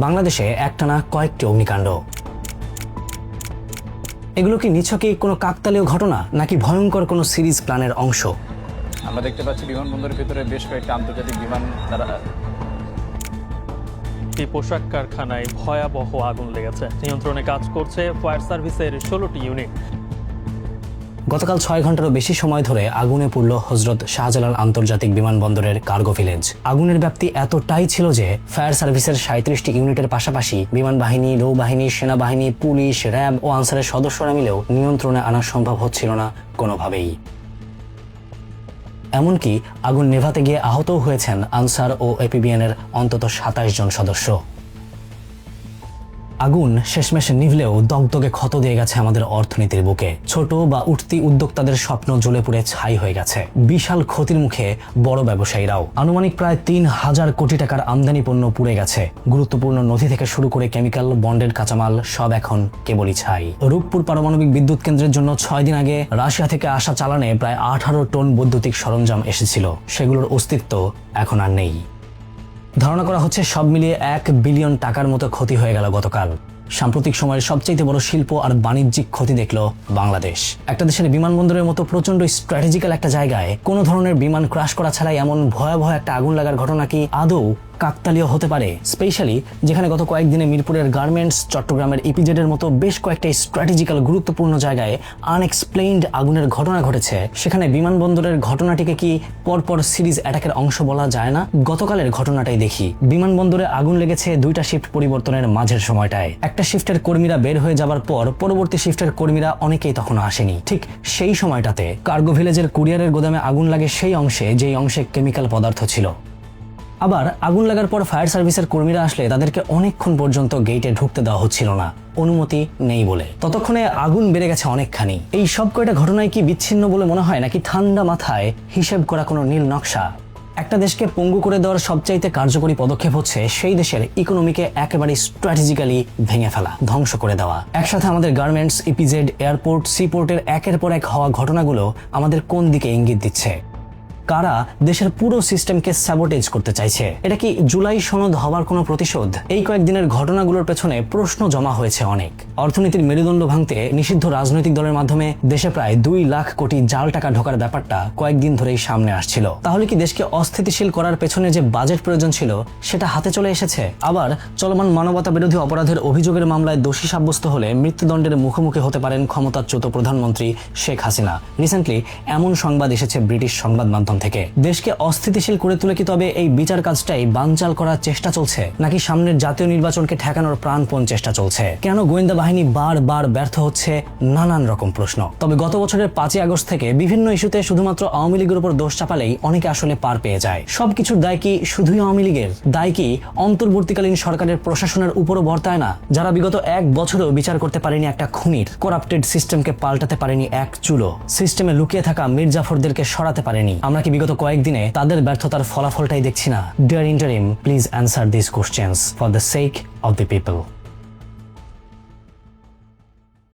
বাংলাদেশে একটানা কয়েকটি অগ্নিকাণ্ড। এগুলো কি নিছকই কোনো কাকতালীয় ঘটনা নাকি ভয়ঙ্কর কোনো সিরিজ প্ল্যানের অংশ? আমরা দেখতে পাচ্ছি বিমানবন্দরের ভিতরে বেশ কয়েকটা আন্তর্জাতিক বিমান তারা একটি পোশাক কারখানায় ভয়াবহ আগুন লেগেছে। নিয়ন্ত্রণে কাজ করছে ফায়ার সার্ভিসের ষোলোটি ইউনিট। গতকাল ছয় ঘন্টারও বেশি সময় ধরে আগুনে পুড়ল হজরত শাহজালাল আন্তর্জাতিক বিমানবন্দরের কার্গো ভিলেজ। আগুনের ব্যাপ্তি এতটাই ছিল যে ফায়ার সার্ভিসের সাঁত্রিশটি ইউনিটের পাশাপাশি বিমান বাহিনী নৌবাহিনী, সেনাবাহিনী, পুলিশ, র্যাব ও আনসারের সদস্যরা মিলেও নিয়ন্ত্রণে আনা সম্ভব হচ্ছিল না কোনোভাবেই। এমনকি আগুন নেভাতে গিয়ে আহতও হয়েছেন আনসার ও এপিবিএনের অন্তত সাতাশ জন সদস্য। আগুন শেষমেশ নিভলেও দগদগে ক্ষত দিয়ে গেছে আমাদের অর্থনীতির বুকে। ছোট বা উঠতি উদ্যোক্তাদের স্বপ্ন জ্বলে পুড়ে ছাই হয়ে গেছে। বিশাল ক্ষতির মুখে বড় ব্যবসায়ীরাও। আনুমানিক প্রায় তিন হাজার কোটি টাকার আমদানি পণ্য পুড়ে গেছে। গুরুত্বপূর্ণ নথি থেকে শুরু করে কেমিক্যাল, বন্ডের কাঁচামাল, সব এখন কেবলই ছাই। রূপপুর পারমাণবিক বিদ্যুৎ কেন্দ্রের জন্য ছয় দিন আগে রাশিয়া থেকে আসা চালানে প্রায় আঠারো টন বৈদ্যুতিক সরঞ্জাম এসেছিল। সেগুলোর অস্তিত্ব এখন আর নেই। ধারণা করা হচ্ছে সব মিলিয়ে এক বিলিয়ন টাকার মতো ক্ষতি হয়ে গেল গতকাল। সাম্প্রতিক সময়ের সবচেয়ে বড় শিল্প আর বাণিজ্যিক ক্ষতি দেখল বাংলাদেশ। একটা দেশের বিমানবন্দরের মতো প্রচণ্ড স্ট্র্যাটেজিক্যাল একটা জায়গায় কোনো ধরনের বিমান ক্রাশ করা ছাড়াই এমন ভয়াবহ একটা আগুন লাগার ঘটনা কি আদৌ কাকতালীয় হতে পারে স্পেশালি যেখানে গত কয়েকদিনে মিরপুরের গার্মেন্টস চট্টগ্রামের ইপিজেডের মতো বেশ কয়েকটা স্ট্র্যাটেজিক্যাল গুরুত্বপূর্ণ জায়গায় আনএক্সপ্লেইনড আগুনের ঘটনা ঘটেছে। সেখানে বিমানবন্দরের ঘটনাটিকে কি পরপর সিরিজ অ্যাটাকের অংশ বলা যায় না? গতকালের ঘটনাটাই দেখি। বিমানবন্দরে আগুন লেগেছে দুইটা শিফট পরিবর্তনের মাঝের সময়টায়। একটা শিফটের কর্মীরা বের হয়ে যাবার পর পরবর্তী শিফটের কর্মীরা অনেকেই তখন আসেনি। ঠিক সেই সময়টাতে কার্গো ভিলেজের কুরিয়ারের গোদামে আগুন লাগে সেই অংশে, যেই অংশে কেমিক্যাল পদার্থ ছিল। আবার আগুন লাগার পর ফায়ার সার্ভিসের কর্মীরা আসলে তাদেরকে অনেকক্ষণ পর্যন্ত গেটে ঢুকতে দেওয়া হচ্ছিল না। অনুমতি নেই বলে। ততক্ষণে আগুন বেড়ে গেছে অনেকখানি। এই সব কয়টা ঘটনায় কি বিচ্ছিন্ন বলে মনে হয়, নাকি ঠান্ডা মাথায় হিসেব করা কোনো নীল নকশা? একটা দেশকে পঙ্গু করে দেওয়ার সবচাইতে কার্যকরী পদক্ষেপ হচ্ছে সেই দেশের ইকোনমিকে একেবারে স্ট্র্যাটেজিক্যালি ভেঙে ফেলা, ধ্বংস করে দেওয়া। একসাথে আমাদের গার্মেন্টস ইপিজেড এয়ারপোর্ট সিপোর্টের একের পর এক হওয়া ঘটনাগুলো আমাদের কোন দিকে ইঙ্গিত দিচ্ছে? কারা দেশের পুরো সিস্টেমকে স্যাবোটেজ করতে চাইছে? এটা কি জুলাই সনদ হওয়ার কোনো প্রতিশোধ? এই কয়েকদিনের ঘটনাগুলোর পেছনে প্রশ্ন জমা হয়েছে অনেক। অর্থনীতির মেরুদণ্ড ভাঙতে নিষিদ্ধ রাজনৈতিক দলের মাধ্যমে দেশে প্রায় দুই লাখ কোটি জাল টাকা ঢোকার ব্যাপারটা কয়েকদিন ধরেই সামনে আসছিল। তাহলে কি দেশকে অস্থিতিশীল করার পেছনে যে বাজেট প্রয়োজন ছিল, সেটা হাতে চলে এসেছে? আবার চলমান মানবতা বিরোধী অপরাধের অভিযোগের মামলায় দোষী সাব্যস্ত হলে মৃত্যুদণ্ডের মুখোমুখি হতে পারেন ক্ষমতাচ্যুত প্রধানমন্ত্রী শেখ হাসিনা। রিসেন্টলি এমন সংবাদ এসেছে ব্রিটিশ সংবাদ মাধ্যম থেকে। দেশকে অস্থিতিশীল করে তুলে কি তবে এই বিচার কাজটাই বানচাল করার চেষ্টা চলছে? নাকি সামনের জাতীয় নির্বাচনকে ঠেকানোর প্রাণপণ চেষ্টা চলছে? কেন গোয়েন্দা বাহিনী বারবার ব্যর্থ হচ্ছে নানান রকম প্রশ্ন। তবে গত বছরের পাঁচই আগস্ট থেকে বিভিন্ন ইস্যুতে শুধুমাত্র আওয়ামী লীগের উপর দোষ চাপালেই অনেকে আসলে পার পেয়ে যায়। সবকিছুর দায় কি শুধুই আওয়ামী লীগের? দায় কি অন্তর্বর্তীকালীন সরকারের প্রশাসনের উপরও বর্তায় না? যারা বিগত এক বছরেও বিচার করতে পারেনি একটা খুনির করাপ্টেড সিস্টেমকে পাল্টাতে পারেনি এক চুলো। সিস্টেমে লুকিয়ে থাকা মির্জাফরদেরকে সরাতে পারেনি। আমরা কি বিগত কয়েকদিনে তাদের ব্যর্থতার ফলাফলটাই দেখছি না। Dear interim please answer this questions for the sake of the people